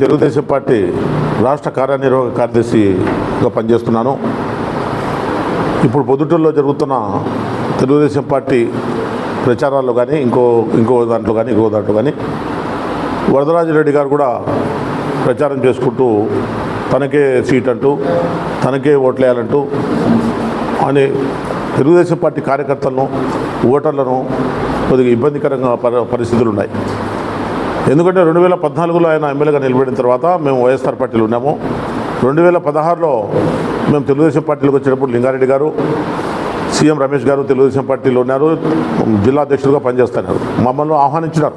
Telugu Desam party రాష్ట్ర కార్యనిర్వాహక కార్యదర్శిగా పనిచేస్తున్నాను. ఇప్పుడు పొద్దుటూరులో జరుగుతున్న తెలుగుదేశం పార్టీ ప్రచారాల్లో కానీ ఇంకో ఇంకో దాంట్లో కానీ ఇంకో దాంట్లో కానీ వరదరాజరెడ్డి గారు కూడా ప్రచారం చేసుకుంటూ తనకే సీట్ అంటూ తనకే ఓట్లేయాలంటూ అని తెలుగుదేశం పార్టీ కార్యకర్తలను ఓటర్లను కొద్దిగా ఇబ్బందికరంగా పరి పరిస్థితులు ఉన్నాయి ఎందుకంటే రెండు వేల పద్నాలుగులో ఆయన ఎమ్మెల్యేగా నిలబడిన తర్వాత మేము వైఎస్ఆర్ పార్టీలో ఉన్నాము. రెండు వేల పదహారులో మేము తెలుగుదేశం పార్టీలోకి వచ్చేటప్పుడు లింగారెడ్డి గారు సీఎం రమేష్ గారు తెలుగుదేశం పార్టీలో ఉన్నారు. జిల్లా అధ్యక్షులుగా పనిచేస్తున్నారు. మమ్మల్ని ఆహ్వానించినారు.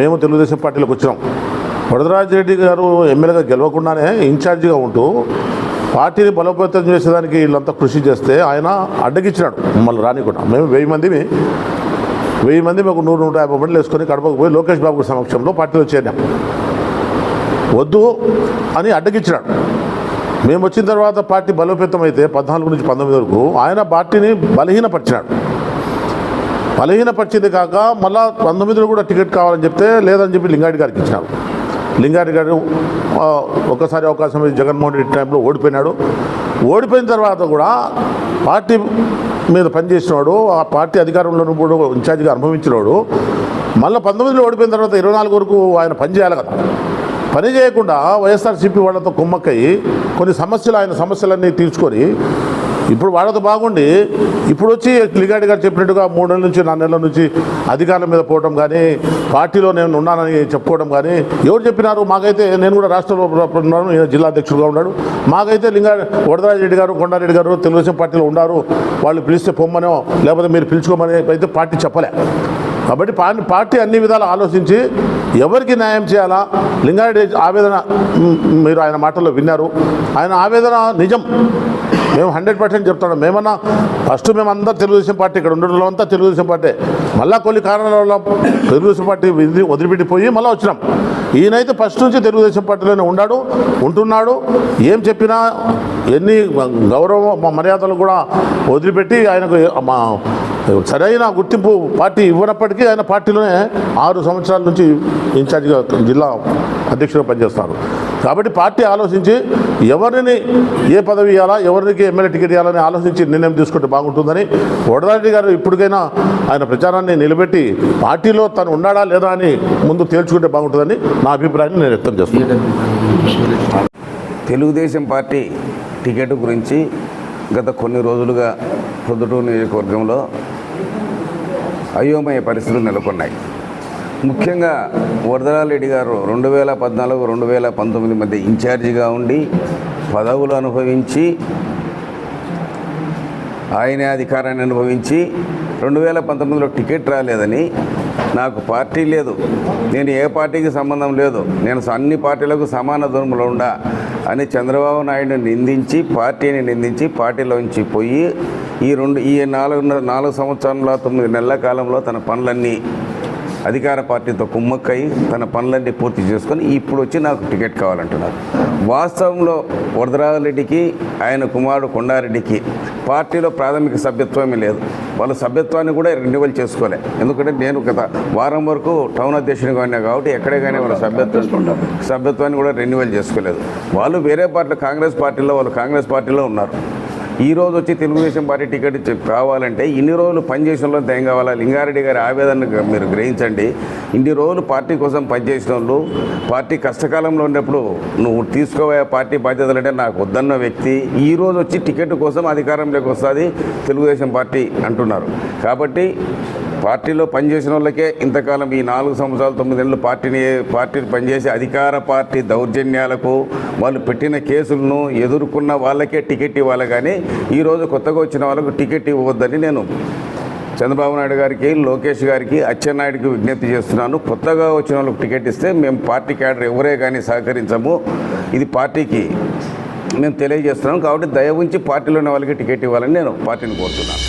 మేము తెలుగుదేశం పార్టీలోకి వచ్చినాం. వరదరాజరెడ్డి గారు ఎమ్మెల్యేగా గెలవకుండానే ఇన్ఛార్జిగా ఉంటూ పార్టీని బలోపేతం చేసేదానికి వీళ్ళంతా కృషి చేస్తే ఆయన అడ్డగించినాడు మమ్మల్ని రానికుండా. మేము వెయ్యి మంది వెయ్యి మంది మాకు నూరు నూట యాభై మంది వేసుకొని కడపకు పోయి లోకేష్ బాబు సమక్షంలో పార్టీలో చేరినాం. వద్దు అని అడ్డగించినాడు మేము వచ్చిన తర్వాత పార్టీ బలోపేతం అయితే పద్నాలుగు నుంచి పంతొమ్మిది వరకు ఆయన పార్టీని బలహీనపరిచినాడు. బలహీనపరిచింది కాక మళ్ళా పంతొమ్మిదిలో కూడా టికెట్ కావాలని చెప్తే లేదని చెప్పి లింగాడి గారికి ఇచ్చినారు లింగాడి గారు ఒక్కసారి అవకాశం జగన్మోహన్ రెడ్డి టైంలో ఓడిపోయినాడు. ఓడిపోయిన తర్వాత కూడా పార్టీ మీద పనిచేసినవాడు ఆ పార్టీ అధికారంలో కూడా ఇన్ఛార్జిగా అనుభవించినవాడు మళ్ళీ పంతొమ్మిదిలో ఓడిపోయిన తర్వాత ఇరవై నాలుగు వరకు ఆయన పని చేయాలి కదా. పని చేయకుండా వైఎస్ఆర్సీపీ వాళ్ళతో కుమ్మక్కయి కొన్ని సమస్యలు ఆయన సమస్యలన్నీ తీర్చుకొని ఇప్పుడు వాళ్ళతో బాగుండి. ఇప్పుడు వచ్చి లిగాడి గారు చెప్పినట్టుగా మూడు నెలల నుంచి నాలుగు నెలల నుంచి అధికారం మీద పోవడం కానీ పార్టీలో నేను ఉన్నానని చెప్పుకోవడం కానీ ఎవరు చెప్పినారు? మాకైతే నేను కూడా రాష్ట్రంలో ఉన్నాను జిల్లా అధ్యక్షుడుగా ఉన్నాడు. మాకైతే లింగా వరదరాజరెడ్డి గారు కొండారెడ్డి గారు తెలుగుదేశం పార్టీలో ఉన్నారు. వాళ్ళు పిలిస్తే పొమ్మనో లేకపోతే మీరు పిలుచుకోమని అయితే పార్టీ చెప్పలే. కాబట్టి పా- పార్టీ అన్ని విధాలు ఆలోచించి ఎవరికి న్యాయం చేయాలా? లింగారెడ్డి ఆవేదన మీరు ఆయన మాటల్లో విన్నారు. ఆయన ఆవేదన నిజం. మేము హండ్రెడ్ పర్సెంట్ చెప్తున్నాం. మేమన్నా ఫస్ట్ మేమంతా తెలుగుదేశం పార్టీ ఇక్కడ ఉండడంలో అంతా తెలుగుదేశం పార్టీ. మళ్ళా కొన్ని కారణాల వల్ల తెలుగుదేశం పార్టీ వదిలిపెట్టిపోయి మళ్ళీ వచ్చినాం. ఈయనైతే ఫస్ట్ నుంచి తెలుగుదేశం పార్టీలోనే ఉన్నాడు ఉంటున్నాడు. ఏం చెప్పినా ఎన్ని గౌరవ మర్యాదలు కూడా వదిలిపెట్టి ఆయనకు మా సరైన గుర్తింపు పార్టీ ఇవ్వనప్పటికీ ఆయన పార్టీలోనే ఆరు సంవత్సరాల నుంచి ఇన్ఛార్జిగా జిల్లా అధ్యక్షుడిగా పనిచేస్తారు కాబట్టి పార్టీ ఆలోచించి ఎవరిని ఏ పదవి ఇవ్వాలా ఎవరికి ఎమ్మెల్యే టికెట్ ఇవ్వాలని ఆలోచించి నిర్ణయం తీసుకుంటే బాగుంటుందని వడదారెడ్డి గారు ఇప్పటికైనా ఆయన ప్రచారాన్ని నిలబెట్టి పార్టీలో తను ఉన్నాడా లేదా అని ముందు తేల్చుకుంటే బాగుంటుందని నా అభిప్రాయాన్ని నేను వ్యక్తం చేస్తున్నాను తెలుగుదేశం పార్టీ టికెట్ గురించి గత కొన్ని రోజులుగా పొద్దుటూరు నియోజకవర్గంలో అయోమయ పరిస్థితులు నెలకొన్నాయి. ముఖ్యంగా వరదరారెడ్డి గారు రెండు వేల పద్నాలుగు రెండు వేల పంతొమ్మిది మధ్య ఇన్ఛార్జిగా ఉండి పదవులు అనుభవించి ఆయనే అధికారాన్ని అనుభవించి రెండు వేల పంతొమ్మిదిలో టికెట్ రాలేదని నాకు పార్టీ లేదు. నేను ఏ పార్టీకి సంబంధం లేదు. నేను అన్ని పార్టీలకు సమాన దూరంలో ఉండా అని చంద్రబాబు నాయుడు నిందించి పార్టీని నిందించి పార్టీలోంచి పోయి ఈ రెండు ఈ నాలుగు నాలుగు సంవత్సరాల తొమ్మిది నెలల కాలంలో తన పనులన్నీ అధికార పార్టీతో కుమ్మక్కై తన పనులన్నీ పూర్తి చేసుకొని ఇప్పుడు వచ్చి నాకు టికెట్ కావాలంటున్నారు. వాస్తవంలో వరదరాజరెడ్డికి ఆయన కుమారుడు కొండారెడ్డికి పార్టీలో ప్రాథమిక సభ్యత్వమే లేదు. వాళ్ళ సభ్యత్వాన్ని కూడా రెన్యువల్ చేసుకోలే. ఎందుకంటే నేను గత వారం వరకు టౌన్ అధ్యక్షునిగా ఉన్నా కాబట్టి ఎక్కడే కానీ వాళ్ళ సభ్యత్వం సభ్యత్వాన్ని కూడా రెన్యువల్ చేసుకోలేదు. వాళ్ళు వేరే పార్టీలో కాంగ్రెస్ పార్టీలో వాళ్ళు కాంగ్రెస్ పార్టీలో ఉన్నారు. ఈ రోజు వచ్చి తెలుగుదేశం పార్టీ టికెట్ కావాలంటే ఇన్ని రోజులు పనిచేసిన వాళ్ళు ఏం కావాలా? లింగారెడ్డి గారి ఆవేదన మీరు గ్రహించండి. ఇన్ని రోజులు పార్టీ కోసం పనిచేసిన వాళ్ళు పార్టీ కష్టకాలంలో ఉన్నప్పుడు నువ్వు తీసుకోబోయే పార్టీ బాధ్యతలు అంటే నాకు వద్దన్న వ్యక్తి ఈరోజు వచ్చి టికెట్ కోసం అధికారంలోకి వస్తుంది తెలుగుదేశం పార్టీ అంటున్నారు. కాబట్టి పార్టీలో పనిచేసిన వాళ్ళకే ఇంతకాలం ఈ నాలుగు సంవత్సరాలు తొమ్మిది నెలలు పార్టీని పార్టీని పనిచేసి అధికార పార్టీ దౌర్జన్యాలకు వాళ్ళు పెట్టిన కేసులను ఎదుర్కొన్న వాళ్ళకే టికెట్ ఇవ్వాలి కానీ ఈరోజు కొత్తగా వచ్చిన వాళ్ళకు టికెట్ ఇవ్వద్దని నేను చంద్రబాబు నాయుడు గారికి లోకేష్ గారికి అచ్చెన్నాయుడికి విజ్ఞప్తి చేస్తున్నాను. కొత్తగా వచ్చిన వాళ్ళకి టికెట్ ఇస్తే మేము పార్టీ క్యాడర్ ఎవరే కానీ సహకరించము. ఇది పార్టీకి మేము తెలియజేస్తున్నాం కాబట్టి దయ ఉంచి పార్టీలో ఉన్న వాళ్ళకి టికెట్ ఇవ్వాలని నేను పార్టీని కోరుతున్నాను.